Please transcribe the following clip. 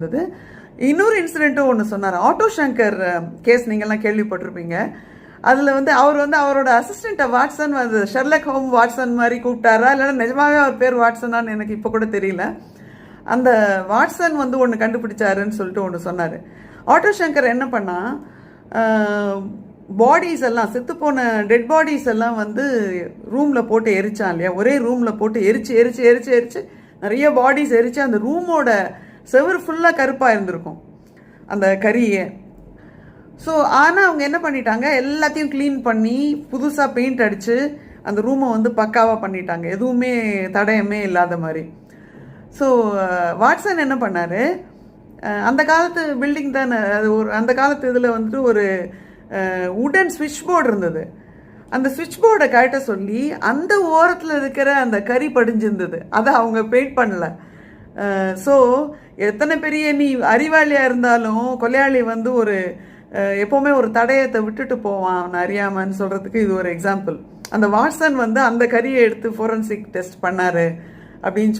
இருந்தது. இன்னொரு இன்சிடென்ட்டும் ஒன்று சொன்னார். ஆட்டோ சங்கர் கேஸ் நீங்கள்லாம் கேள்விப்பட்டிருப்பீங்க. அதில் வந்து அவர் வந்து அவரோட அசிஸ்டண்ட்டை வாட்சன் வந்து ஷெர்லக் ஹோம் வாட்சன் மாதிரி கூப்பிட்டாரா? இல்லைன்னா நிஜமாவே அவர் பேர் வாட்ஸனான்னு எனக்கு இப்போ கூட தெரியல. அந்த வாட்சன் வந்து ஒன்று கண்டுபிடிச்சாருன்னு சொல்லிட்டு ஒன்று சொன்னார். ஆட்டோ சங்கர் என்ன பண்ணால் பாடிஸ் எல்லாம் செத்துப்போன டெட் பாடிஸ் எல்லாம் வந்து ரூமில் போட்டு எரிச்சான் இல்லையா? ஒரே ரூமில் போட்டு எரிச்சு எரிச்சு எரிச்சு எரிச்சு நிறைய பாடிஸ் எரிச்சு அந்த ரூமோட செவரு ஃபுல்லாக கருப்பாக இருந்திருக்கும். அந்த கறியை ஸோ ஆனால் அவங்க என்ன பண்ணிட்டாங்க? எல்லாத்தையும் க்ளீன் பண்ணி புதுசாக பெயிண்ட் அடித்து அந்த ரூமை வந்து பக்காவாக பண்ணிட்டாங்க. எதுவுமே தடயமே இல்லாத மாதிரி. ஸோ வாட்சன் என்ன பண்ணார்? அந்த காலத்து பில்டிங் தானே அது ஒரு அந்த காலத்து இதில் வந்துட்டு ஒரு உடன் ஸ்விட்ச் போர்டு இருந்தது. அந்த ஸ்விட்ச் போர்டை கழட்ட சொல்லி அந்த ஓரத்தில் இருக்கிற அந்த கறி படிஞ்சிருந்தது. அதை அவங்க பெயிண்ட் பண்ணல. ஸோ எத்தனை பெரிய நீ அறிவாளியாக இருந்தாலும் கொலையாளி வந்து ஒரு எப்போவுமே ஒரு தடயத்தை விட்டுட்டு போவான் அவன் அறியாமன்னு சொல்கிறதுக்கு இது ஒரு எக்ஸாம்பிள் அந்த வாட்சன் வந்து அந்த கறியை எடுத்து ஃபோரன்சிக் டெஸ்ட் பண்ணாரு அப்படின்னு சொல்லி